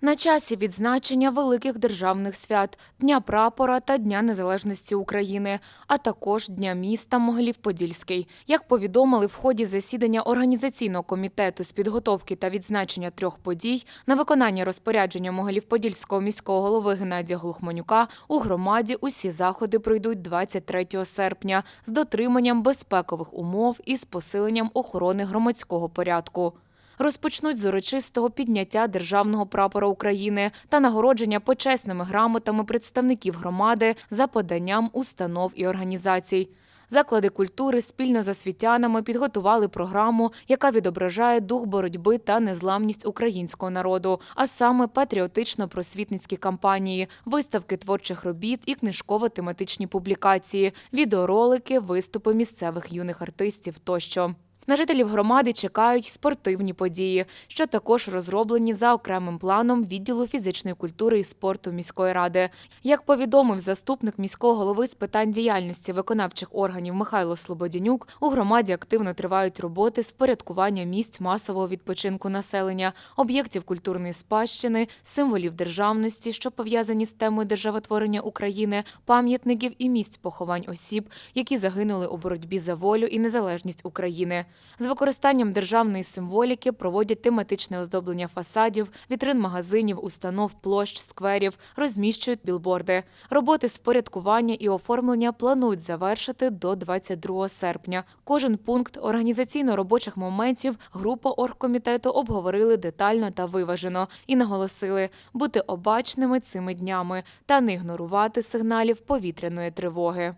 На часі відзначення великих державних свят Дня прапора та Дня Незалежності України, а також Дня міста Могилів-Подільський. Як повідомили в ході засідання організаційного комітету з підготовки та відзначення трьох подій на виконання розпорядження Могилів-Подільського міського голови Геннадія Глухманюка у громаді усі заходи пройдуть 23 серпня з дотриманням безпекових умов і з посиленням охорони громадського порядку розпочнуть з урочистого підняття державного прапора України та нагородження почесними грамотами представників громади за поданням установ і організацій. Заклади культури спільно з освітянами підготували програму, яка відображає дух боротьби та незламність українського народу, а саме патріотично-просвітницькі кампанії, виставки творчих робіт і книжково-тематичні публікації, відеоролики, виступи місцевих юних артистів тощо. На жителів громади чекають спортивні події, що також розроблені за окремим планом відділу фізичної культури і спорту міської ради. Як повідомив заступник міського голови з питань діяльності виконавчих органів Михайло Слободянюк, у громаді активно тривають роботи з впорядкування місць масового відпочинку населення, об'єктів культурної спадщини, символів державності, що пов'язані з темою державотворення України, пам'ятників і місць поховань осіб, які загинули у боротьбі за волю і незалежність України. З використанням державної символіки проводять тематичне оздоблення фасадів, вітрин магазинів, установ, площ, скверів, розміщують білборди. Роботи з порядкування і оформлення планують завершити до 22 серпня. Кожен пункт організаційно-робочих моментів група оргкомітету обговорили детально та виважено і наголосили бути обачними цими днями та не ігнорувати сигналів повітряної тривоги.